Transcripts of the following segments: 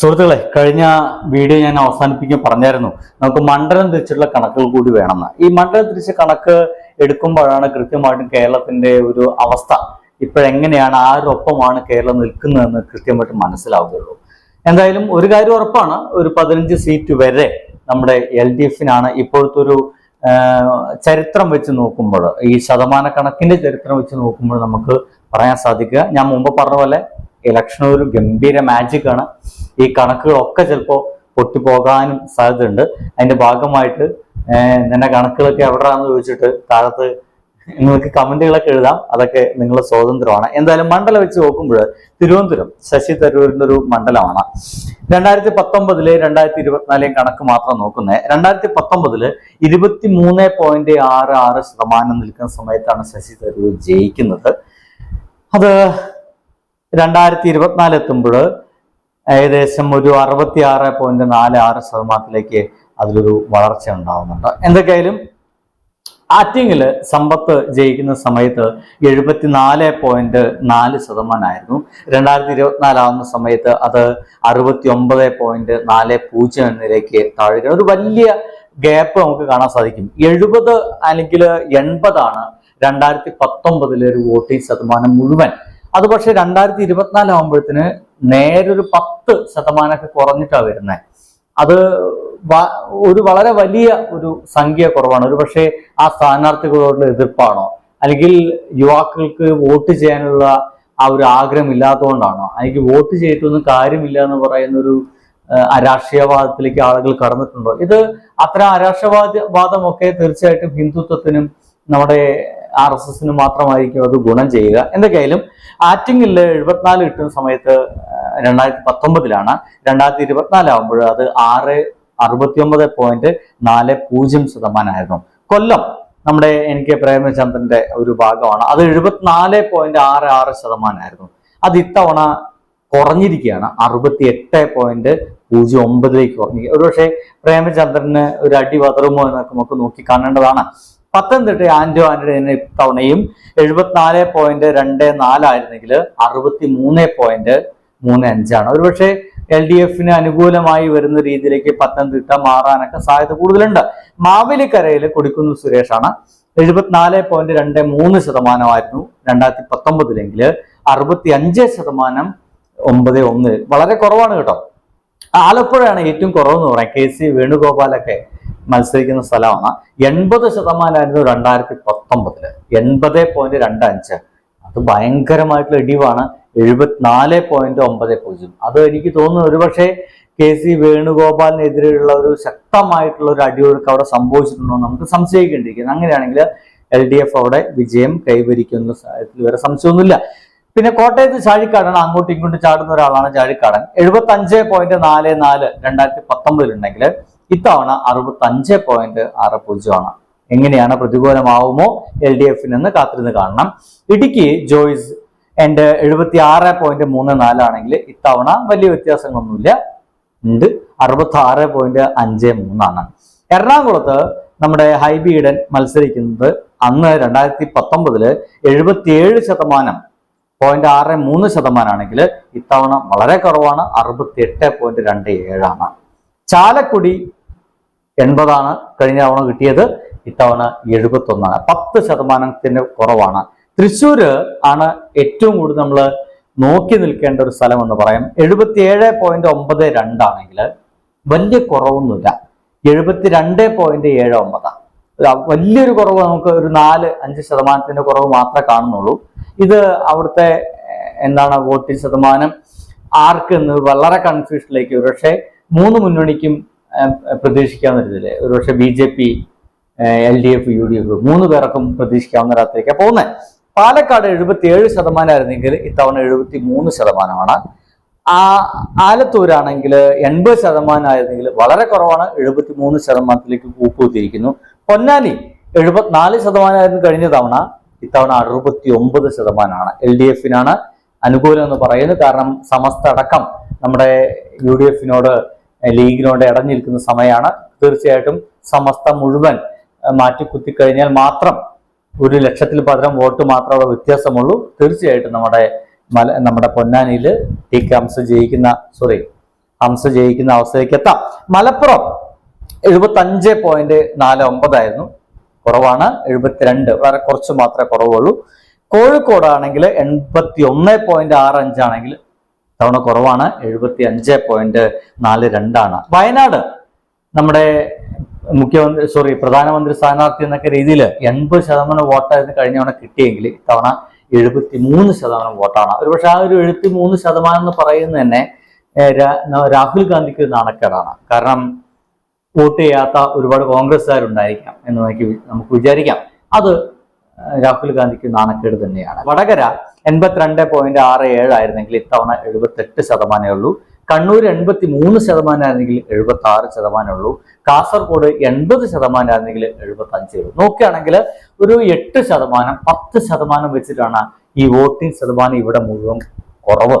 സുഹൃത്തുക്കളെ കഴിഞ്ഞ വീഡിയോ ഞാൻ അവസാനിപ്പിക്കാൻ പറഞ്ഞായിരുന്നു. നമുക്ക് മണ്ഡലം തിരിച്ചുള്ള കണക്കുകൾ കൂടി വേണമെന്ന്. ഈ മണ്ഡലം തിരിച്ച കണക്ക് എടുക്കുമ്പോഴാണ് കൃത്യമായിട്ടും കേരളത്തിന്റെ ഒരു അവസ്ഥ. ഇപ്പോഴെങ്ങനെയാണ് ആരൊപ്പമാണ് കേരളം നിൽക്കുന്നതെന്ന് കൃത്യമായിട്ട് മനസ്സിലാവുകയുള്ളൂ. എന്തായാലും ഒരു കാര്യം ഉറപ്പാണ് ഒരു പതിനഞ്ച് സീറ്റ് വരെ നമ്മുടെ എൽ ഡി എഫിനാണ് ഇപ്പോഴത്തെ ഒരു ചരിത്രം വെച്ച് നോക്കുമ്പോൾ ഈ ശതമാന കണക്കിന്റെ ചരിത്രം വെച്ച് നോക്കുമ്പോൾ നമുക്ക് പറയാൻ സാധിക്കുക. ഞാൻ മുമ്പ് പറഞ്ഞ പോലെ ഇലക്ഷൻ ഒരു ഗംഭീര മാജിക് ആണ്. ഈ കണക്കുകളൊക്കെ ചിലപ്പോൾ പൊട്ടിപ്പോകാനും സാധ്യതയുണ്ട്. അതിന്റെ ഭാഗമായിട്ട് നിന്റെ കണക്കുകളൊക്കെ എവിടെയാണെന്ന് ചോദിച്ചിട്ട് താഴത്ത് നിങ്ങൾക്ക് കമന്റുകളൊക്കെ എഴുതാം. അതൊക്കെ നിങ്ങൾ സ്വതന്ത്രമാണ് എന്തായാലും മണ്ഡലം വെച്ച് നോക്കുമ്പോൾ തിരുവനന്തപുരം ശശി തരൂരിന്റെ ഒരു മണ്ഡലമാണ്. രണ്ടായിരത്തി പത്തൊമ്പതിൽ രണ്ടായിരത്തി ഇരുപത്തിനാലെയും കണക്ക് മാത്രം നോക്കുന്നത് രണ്ടായിരത്തി പത്തൊമ്പതിൽ ഇരുപത്തി മൂന്ന് പോയിന്റ് ആറ് ആറ് ശതമാനം നിൽക്കുന്ന സമയത്താണ് ശശി തരൂർ ജയിക്കുന്നത്. അത് രണ്ടായിരത്തി ഇരുപത്തിനാല് എത്തുമ്പോൾ ഏകദേശം ഒരു അറുപത്തി ആറ് പോയിന്റ് നാല് ആറ് ശതമാനത്തിലേക്ക് അതിലൊരു വളർച്ച ഉണ്ടാവുന്നുണ്ട്. എന്തൊക്കെയായാലും ആറ്റിങ്ങിൽ സമ്പത്ത് ജയിക്കുന്ന സമയത്ത് എഴുപത്തിനാല് പോയിന്റ് നാല് ശതമാനമായിരുന്നു. രണ്ടായിരത്തി ഇരുപത്തിനാലാവുന്ന സമയത്ത് അത് അറുപത്തി ഒമ്പത് പോയിന്റ് നാല് പൂജ്യം എന്നതിലേക്ക് താഴുക ഒരു വലിയ ഗ്യാപ്പ് നമുക്ക് കാണാൻ സാധിക്കും. എഴുപത് അല്ലെങ്കിൽ എൺപതാണ് രണ്ടായിരത്തി പത്തൊമ്പതിലെ ഒരു വോട്ടിംഗ് ശതമാനം മുഴുവൻ. അത് പക്ഷേ രണ്ടായിരത്തി ഇരുപത്തിനാല് ആകുമ്പോഴത്തിന് നേരൊരു പത്ത് ശതമാനമൊക്കെ കുറഞ്ഞിട്ടാണ് വരുന്നത് അത് ഒരു വളരെ വലിയ ഒരു സംഖ്യ കുറവാണ്. ഒരു പക്ഷേ ആ സ്ഥാനാർത്ഥികളോടുള്ള എതിർപ്പാണോ? അല്ലെങ്കിൽ യുവാക്കൾക്ക് വോട്ട് ചെയ്യാനുള്ള ആ ഒരു ആഗ്രഹം ഇല്ലാത്തതുകൊണ്ടാണോ? അല്ലെങ്കിൽ വോട്ട് ചെയ്തിട്ടൊന്നും കാര്യമില്ല എന്ന് പറയുന്ന ഒരു അരാഷ്ട്രീയവാദത്തിലേക്ക് ആളുകൾ കടന്നിട്ടുണ്ടോ? ഇത് അത്ര അരാഷ്ട്രവാദ വാദമൊക്കെ തീർച്ചയായിട്ടും ഹിന്ദുത്വത്തിനും നമ്മുടെ ആർ എസ് എസിന് മാത്രമായിരിക്കും അത് ഗുണം ചെയ്യുക. എന്തൊക്കെയായാലും ആറ്റിങ്ങിൽ എഴുപത്തിനാല് കിട്ടുന്ന സമയത്ത് രണ്ടായിരത്തി പത്തൊമ്പതിലാണ് രണ്ടായിരത്തി ഇരുപത്തിനാല് ആകുമ്പോൾ അത് ആറ് അറുപത്തിയൊമ്പത് പോയിന്റ് നാല് പൂജ്യം ശതമാനമായിരുന്നു. കൊല്ലം നമ്മുടെ എൻ കെ പ്രേമചന്ദ്രന്റെ ഒരു ഭാഗമാണ്. അത് എഴുപത്തിനാല് പോയിന്റ് ആറ് ആറ് ശതമാനമായിരുന്നു. അത് ഇത്തവണ കുറഞ്ഞിരിക്കുകയാണ്. അറുപത്തി എട്ട് പോയിന്റ് പൂജ്യം ഒമ്പതിലേക്ക് കുറഞ്ഞിരിക്കുക ഒരുപക്ഷെ പ്രേമചന്ദ്രന് ഒരു അടി വതറുമോ എന്നൊക്കെ നമുക്ക് നോക്കി കാണേണ്ടതാണ്. പത്തനംതിട്ട ആന്റോ ആന്റണിന് ഇത്തവണയും എഴുപത്തിനാല് പോയിന്റ് രണ്ട് നാലായിരുന്നെങ്കിൽ അറുപത്തി മൂന്ന് പോയിന്റ് മൂന്ന് അഞ്ചാണ് ഒരുപക്ഷെ എൽ ഡി എഫിന് അനുകൂലമായി വരുന്ന രീതിയിലേക്ക് പത്തനംതിട്ട മാറാനൊക്കെ സാധ്യത കൂടുതലുണ്ട്. മാവേലിക്കരയിൽ കൊടിക്കുന്ന് സുരേഷാണ് എഴുപത്തിനാല് പോയിന്റ് രണ്ട് മൂന്ന് ശതമാനമായിരുന്നു. രണ്ടായിരത്തി പത്തൊമ്പതിലെങ്കിൽ അറുപത്തി അഞ്ച് ശതമാനം ഒമ്പത് ഒന്ന്. വളരെ കുറവാണ് കേട്ടോ. ആലപ്പുഴയാണ് ഏറ്റവും കുറവെന്ന് പറയാം. കെ സി വേണുഗോപാലൊക്കെ മത്സരിക്കുന്ന സ്ഥലമാണ് എൺപത് ശതമാനമായിരുന്നു രണ്ടായിരത്തി പത്തൊമ്പതിൽ എൺപത് പോയിന്റ് രണ്ട് അഞ്ച് അത് ഭയങ്കരമായിട്ടുള്ള ഇടിവാണ്. എഴുപത്തിനാല് പോയിന്റ് ഒമ്പത് പൂജ്യം. അത് എനിക്ക് തോന്നുന്നു ഒരുപക്ഷെ കെ സി വേണുഗോപാലിനെതിരെയുള്ള ഒരു ശക്തമായിട്ടുള്ള ഒരു അടിയൊഴുക്ക് അവിടെ സംഭവിച്ചിട്ടുണ്ടോ നമുക്ക് സംശയിക്കേണ്ടിയിരിക്കുന്നു. അങ്ങനെയാണെങ്കിൽ എൽ ഡി എഫ് അവിടെ വിജയം കൈവരിക്കുന്ന സാഹചര്യത്തിൽ വരെ സംശയമൊന്നുമില്ല. പിന്നെ കോട്ടയത്ത് ചാഴിക്കാടൻ അങ്ങോട്ടും ഇങ്ങോട്ടും ചാടുന്ന ഒരാളാണ് ചാഴിക്കാടൻ. എഴുപത്തി അഞ്ച് പോയിന്റ് നാല് നാല് രണ്ടായിരത്തി പത്തൊമ്പതിലുണ്ടെങ്കിൽ ഇത്തവണ അറുപത്തി അഞ്ച് പോയിന്റ് ആറ് പൂജ്യമാണ്. എങ്ങനെയാണ് പ്രതികൂലമാവുമോ? എൽ ഡി എഫിനെന്ന് കാത്തിരുന്ന് കാണണം. ഇടുക്കി ജോയ്സ് എന്റെ എഴുപത്തി ആറ് പോയിന്റ് മൂന്ന് നാലാണെങ്കിൽ ഇത്തവണ വലിയ വ്യത്യാസങ്ങളൊന്നുമില്ല. ഉണ്ട്. അറുപത്തി ആറ് പോയിന്റ് അഞ്ച് മൂന്നാണ്. എറണാകുളത്ത് നമ്മുടെ ഹൈബി ഈഡൻ മത്സരിക്കുന്നത് അന്ന് രണ്ടായിരത്തി പത്തൊമ്പതിൽ എഴുപത്തിയേഴ് ശതമാനം പോയിന്റ് ആറ് മൂന്ന് ശതമാനമാണെങ്കിൽ ഇത്തവണ വളരെ കുറവാണ്. അറുപത്തി എട്ട് പോയിന്റ് രണ്ട് ഏഴാണ്. ചാലക്കുടി എൺപതാണ് കഴിഞ്ഞ തവണ കിട്ടിയത്. ഇത്തവണ എഴുപത്തി ഒന്നാണ് പത്ത് ശതമാനത്തിന് കുറവാണ്. തൃശ്ശൂര് ആണ് ഏറ്റവും കൂടുതൽ നമ്മൾ നോക്കി നിൽക്കേണ്ട ഒരു സ്ഥലം എന്ന് പറയാം. എഴുപത്തിയേഴ് പോയിന്റ് ഒമ്പത് രണ്ടാണെങ്കിൽ വലിയ കുറവൊന്നുമില്ല. എഴുപത്തി രണ്ട് പോയിന്റ് ഏഴ് ഒമ്പതാണ് വലിയൊരു കുറവ് നമുക്ക് ഒരു നാല് അഞ്ച് ശതമാനത്തിന്റെ കുറവ് മാത്രമേ കാണുന്നുള്ളൂ. ഇത് അവിടുത്തെ എന്താണ് വോട്ടിംഗ് ശതമാനം? ആർക്ക് എന്ന് വളരെ കൺഫ്യൂഷനിലേക്ക് ഒരുപക്ഷെ മൂന്ന് മുന്നണിക്കും പ്രതീക്ഷിക്കാവുന്ന രീതിയിൽ. ഒരുപക്ഷെ B J P L D F U D F മൂന്ന് പേർക്കും പ്രതീക്ഷിക്കാവുന്ന ഒരത്തേക്കാണ് പോകുന്നത് പാലക്കാട് എഴുപത്തി ഏഴ് ശതമാനമായിരുന്നെങ്കിൽ ഇത്തവണ എഴുപത്തി മൂന്ന് ശതമാനമാണ്. ആ ആലത്തൂരാണെങ്കിൽ എൺപത് ശതമാനമായിരുന്നെങ്കിൽ വളരെ കുറവാണ്. എഴുപത്തി മൂന്ന് ശതമാനത്തിലേക്ക് കൂപ്പുകുത്തിയിരിക്കുന്നു. പൊന്നാനി എഴുപത്തിനാല് ശതമാനമായിരുന്നു കഴിഞ്ഞ തവണ. ഇത്തവണ അറുപത്തി ഒമ്പത് ശതമാനമാണ്. എൽ ഡി എഫിനാണ് അനുകൂലം എന്ന് പറയുന്നത്. കാരണം സമസ്ത അടക്കം നമ്മുടെ യു ഡി എഫിനോട് ലീഗിനോട് ഇടഞ്ഞിരിക്കുന്ന സമയമാണ്. തീർച്ചയായിട്ടും സമസ്ത മുഴുവൻ മാറ്റി കുത്തിക്കഴിഞ്ഞാൽ മാത്രം ഒരു ലക്ഷത്തിൽ പകരം വോട്ട് മാത്രമേ വ്യത്യാസമുള്ളൂ. തീർച്ചയായിട്ടും നമ്മുടെ മല നമ്മുടെ പൊന്നാനിയിൽ ടി കെ ജയിക്കുന്ന സോറി ഹംസ ജയിക്കുന്ന അവസ്ഥയിലേക്ക് എത്താം. മലപ്പുറം എഴുപത്തി അഞ്ച് പോയിന്റ് നാല് ഒമ്പതായിരുന്നു കുറവാണ് എഴുപത്തിരണ്ട്. വളരെ കുറച്ച് മാത്രമേ കുറവുള്ളൂ. കോഴിക്കോടാണെങ്കിൽ എൺപത്തി ഒന്ന് പോയിന്റ് ആറ് അഞ്ചാണെങ്കിൽ തവണ കുറവാണ്. എഴുപത്തി അഞ്ച് പോയിന്റ് നാല് രണ്ടാണ്. വയനാട് നമ്മുടെ മുഖ്യമന്ത്രി സോറി പ്രധാനമന്ത്രി സ്ഥാനാർത്ഥി എന്നൊക്കെ രീതിയിൽ എൺപത് ശതമാനം വോട്ടായിരുന്നു കഴിഞ്ഞ തവണ കിട്ടിയെങ്കിൽ ഇത്തവണ എഴുപത്തി മൂന്ന് ശതമാനം വോട്ടാണ്. ഒരുപക്ഷെ ആ ഒരു എഴുപത്തി മൂന്ന് ശതമാനം എന്ന് പറയുന്നത് തന്നെ രാഹുൽ ഗാന്ധിക്ക് ഒരു നാണക്കേടാണ്. കാരണം വോട്ട് ചെയ്യാത്ത ഒരുപാട് കോൺഗ്രസ്സുകാരുണ്ടായിരിക്കാം എന്ന് നമുക്ക് നമുക്ക് വിചാരിക്കാം. അത് രാഹുൽ ഗാന്ധിക്ക് നാണക്കേട് തന്നെയാണ്. വടകര എൺപത്തിരണ്ട് പോയിന്റ് ആറ് ഏഴായിരുന്നെങ്കിൽ ഇത്തവണ എഴുപത്തെട്ട് ശതമാനമേ ഉള്ളൂ. കണ്ണൂർ എൺപത്തി മൂന്ന് ശതമാനമായിരുന്നെങ്കിൽ എഴുപത്തി ആറ് ശതമാനമേ ഉള്ളൂ. കാസർഗോഡ് എൺപത് ശതമാനമായിരുന്നെങ്കിൽ എഴുപത്തി അഞ്ചേ ഉള്ളൂ. നോക്കുകയാണെങ്കിൽ ഒരു എട്ട് ശതമാനം പത്ത് ശതമാനം വെച്ചിട്ടാണ് ഈ വോട്ടിംഗ് ശതമാനം ഇവിടെ മുഴുവൻ കുറവ്.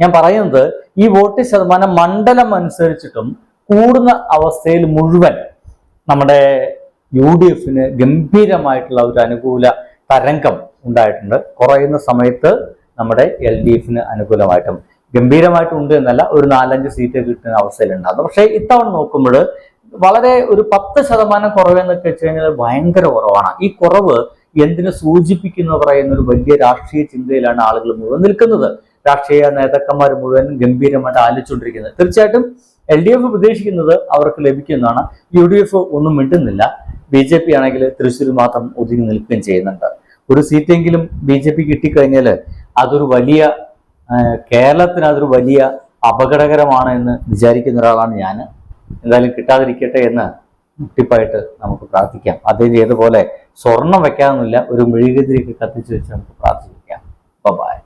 ഞാൻ പറയുന്നത് ഈ വോട്ടിംഗ് ശതമാനം മണ്ഡലം അനുസരിച്ചിട്ടും കൂടുന്ന അവസ്ഥയിൽ മുഴുവൻ നമ്മുടെ യു ഡി എഫിന് ഗംഭീരമായിട്ടുള്ള ഒരു അനുകൂല തരംഗം ഉണ്ടായിട്ടുണ്ട്. കുറയുന്ന സമയത്ത് നമ്മുടെ എൽ ഡി എഫിന് അനുകൂലമായിട്ടും ഗംഭീരമായിട്ടുണ്ട് എന്നല്ല ഒരു നാലഞ്ച് സീറ്റ് കിട്ടുന്ന അവസ്ഥയിലുണ്ടാകുന്നു പക്ഷേ ഇത്തവണ നോക്കുമ്പോൾ വളരെ ഒരു പത്ത് ശതമാനം കുറവ് എന്നൊക്കെ വെച്ച് കഴിഞ്ഞാൽ ഭയങ്കര കുറവാണ്. ഈ കുറവ് എന്തിനു സൂചിപ്പിക്കുന്നു പറയുന്ന ഒരു വലിയ രാഷ്ട്രീയ ചിന്തയിലാണ് ആളുകൾ മുഴുവൻ നിൽക്കുന്നത്. രാഷ്ട്രീയ നേതാക്കന്മാർ മുഴുവൻ ഗംഭീരമായിട്ട് ആലോചിച്ചുകൊണ്ടിരിക്കുന്നത്. തീർച്ചയായിട്ടും എൽ ഡി എഫ് പ്രതീക്ഷിക്കുന്നത് അവർക്ക് ലഭിക്കുന്നതാണ്. യു ഡി എഫ് ഒന്നും മിണ്ടുന്നില്ല. ബി ജെ പി ആണെങ്കിൽ തൃശ്ശൂർ മാത്രം ഒതുങ്ങി നിൽക്കുകയും ചെയ്യുന്നുണ്ട്. ഒരു സീറ്റെങ്കിലും ബി ജെ പി കിട്ടിക്കഴിഞ്ഞാൽ അതൊരു വലിയ കേരളത്തിന് അതൊരു വലിയ അപകടകരമാണ് എന്ന് വിചാരിക്കുന്ന ഒരാളാണ് ഞാൻ എന്തായാലും കിട്ടാതിരിക്കട്ടെ എന്ന് മുട്ടിപ്പായിട്ട് നമുക്ക് പ്രാർത്ഥിക്കാം. അദ്ദേഹം ചെയ്തപോലെ സ്വർണം വെക്കാനൊന്നുമില്ല ഒരു മെഴുകുതിരിക്ക് കത്തിച്ച് വെച്ച് നമുക്ക് പ്രാർത്ഥിക്കാം. ബൈ